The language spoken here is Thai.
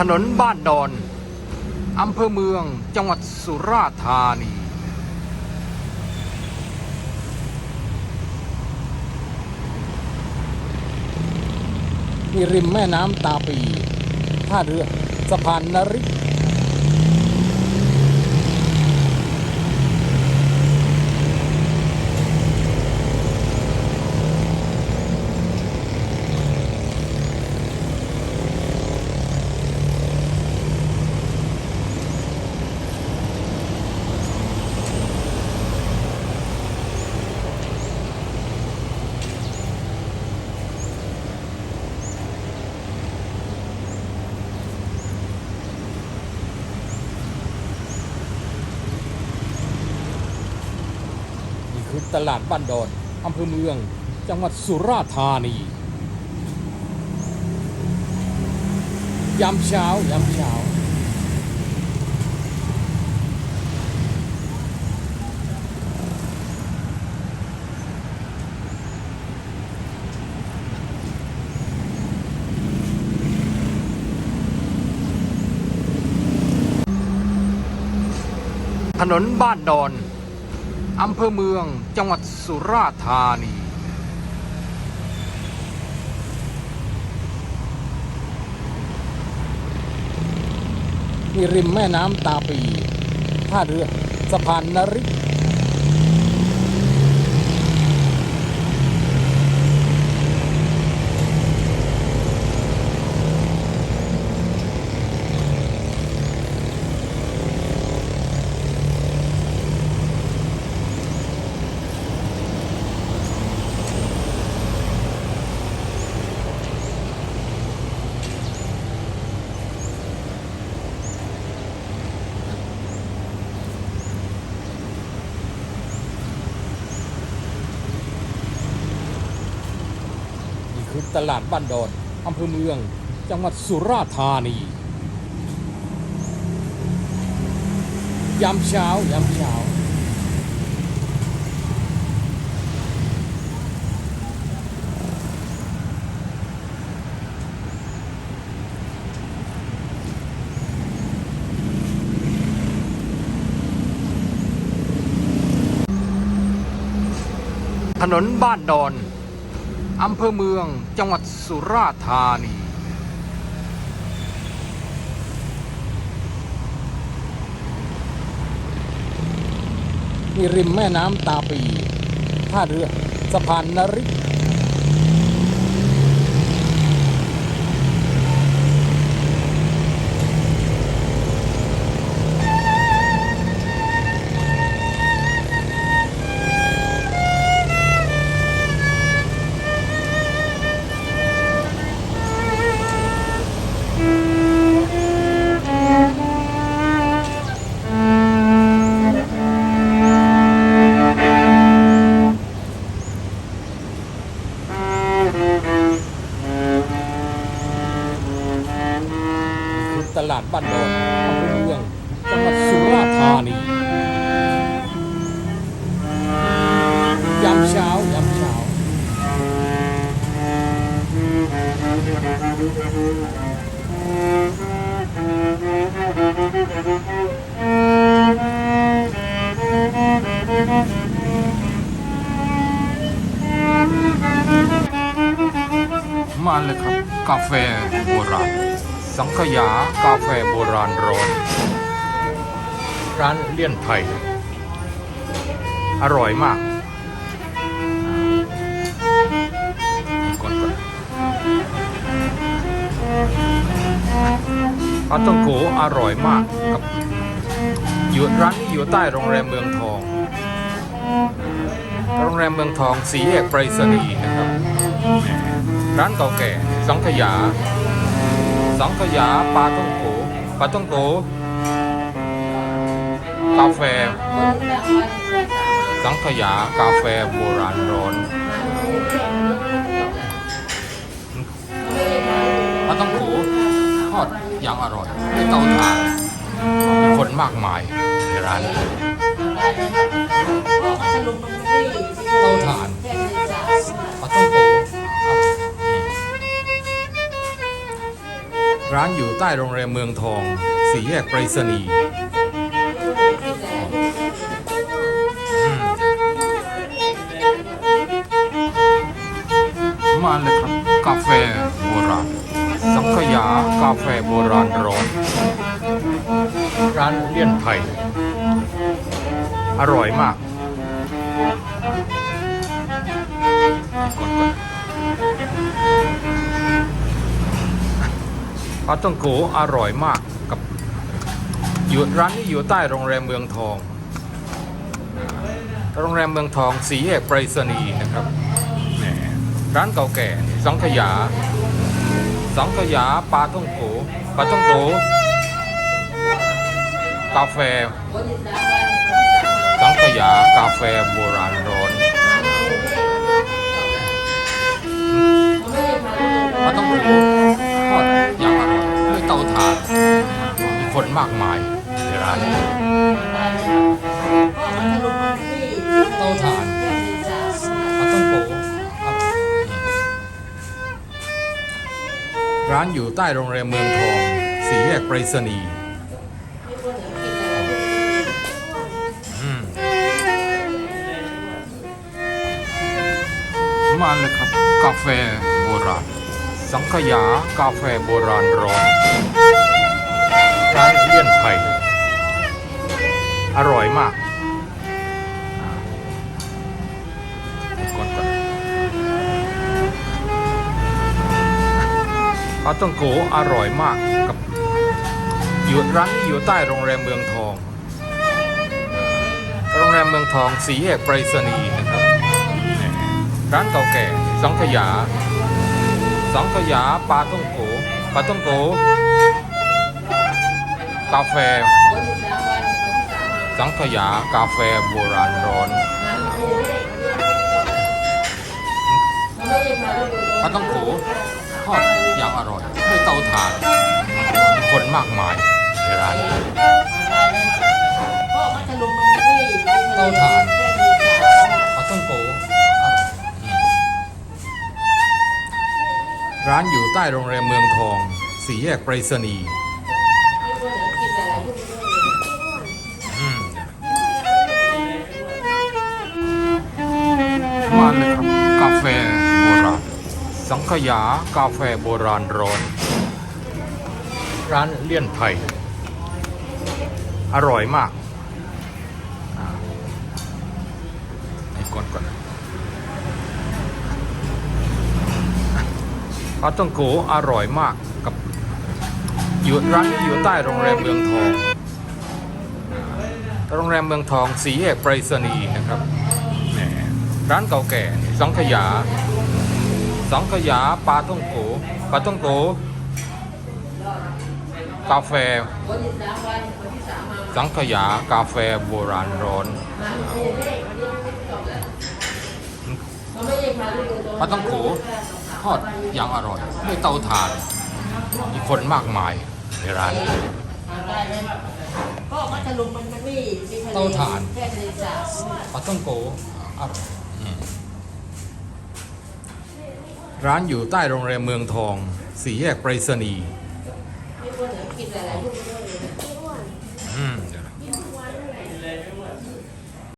ถนนบ้านดอน อำเภอเมือง จังหวัดสุราษฎร์ธานีมีริมแม่น้ำตาปี ท่าเรือ สะพานนริก คือตลาดบ้านดอนอำเภอเมือง จังหวัดสุราษฎร์ธานียามเช้ายามเช้าถนนบ้านดอน อำเภอเมืองจังหวัดสุราษฎร์ธานีมีริมแม่น้ำตาปีท่าเรือสะพานนริกือตลาดบ้านดอนอำเภอเมือง จังหวัดสุราษฎร์ธานียามเช้ายามเช้าถนนบ้านดอน อำเภอเมืองจังหวัดสุราษฎร์ธานี มีริมแม่น้ำตาปี ท่าเรือสะพานนริก บ้านดอนอำเภอเมืองจังหวัดสุราษฎร์ธานียามเช้ายามเช้ามาเลยครับ กาแฟโบราณ สังขยากาแฟโบราณร้อน ร้านเลี่ยนไทยอร่อยมากก่อนก่อนปาต้องโกอร่อยมากกับอยู่ร้านนี้อยู่ใต้โรงแรมเมืองทอง โรงแรมเมืองทองสีแยกไปรษณีย์นะครับ ร้านเก่าแก่สังขยา สังขยาปลาท่องโกปลาท่องโกกาแฟ สังขยากาแฟโบราณร้อนปลาท่องโกทอดอย่างอร่อยด้วยเตาถ่านมีคนมากมายในร้านเตาถ่านปลาท่องโก ร้านอยู่ใต้โรงแรมเมืองทอง สี่แยกไปรษณีย์มาเลยครับ กาแฟโบราณ สังขยากาแฟโบราณร้อน ร้านเลี่ยนไทย อร่อยมากก่อนก่อน ปลาต้องโกอร่อยมากกับอยู่ร้านนี้อยู่ใต้โรงแรมเมืองทอง โรงแรมเมืองทองสีแยกไปรษณีย์นะครับร้านเก่าแก่สังขยา สังขยาปลาท่องโกปลาท่องโกกาแฟ สังขยากาแฟโบราณร้อนปลาต้องโกทอด คนมากมายในร้านเตาถ่านปลาต้องโกอร่อยร้านอยู่ใต้โรงแรมเมืองทอง สีแยกไปรษณีย์มาเลยครับ กาแฟโบราณ สังขยากาแฟโบราณร้อน ร้านเลี่ยนไทยอร่อยมากอ่านปลาต้องโกอร่อยมากกับอยู่ร้านนี้อยู่ใต้โรงแรมเมืองทอง โรงแรมเมืองทองสีแยกไปรษณีย์นะครับ ร้านเก่าแก่สังขยาสังขยาปลาต้องโกปลาต้องโก กาแฟ สังขยากาแฟโบราณร้อนปลาต้องโกทอดอย่างอร่อยด้วยเตาถ่าน คนมากมายในร้านเตาถ่านปลาต้องโกอ่ร้านอยู่ใต้โรงแรมเมืองทอง สี่แยกไปรษณีย์าเลยครับ กาแฟโบราณ สังขยากาแฟโบราณร้อน ร้านเลี่ยนไทยอร่อยมากให้ก่อนก่อนปลาต้องโกอร่อยมากกับอยู่ร้านอยู่ใต้โรงแรมเมืองทอง โรงแรมเมืองทองสีแยกไปรษณีย์นะครับ ร้านเก่าแก่สังขยา สังขยาปลาต้องโกปลาต้องโกกาแฟ สังขยากาแฟโบราณร้อนปลาต้องโขทอดอย่างอร่อยด้วยเตาถ่าน มีคนมากมายในร้านก็พัทลุงมันมันไม่มีทะเลเตาถ่านแค่ทะเลสาบปลาต้องโกอร่อยอืม ร้านอยู่ใต้โรงแรมเมืองทอง สี่แยกไปรษณีย์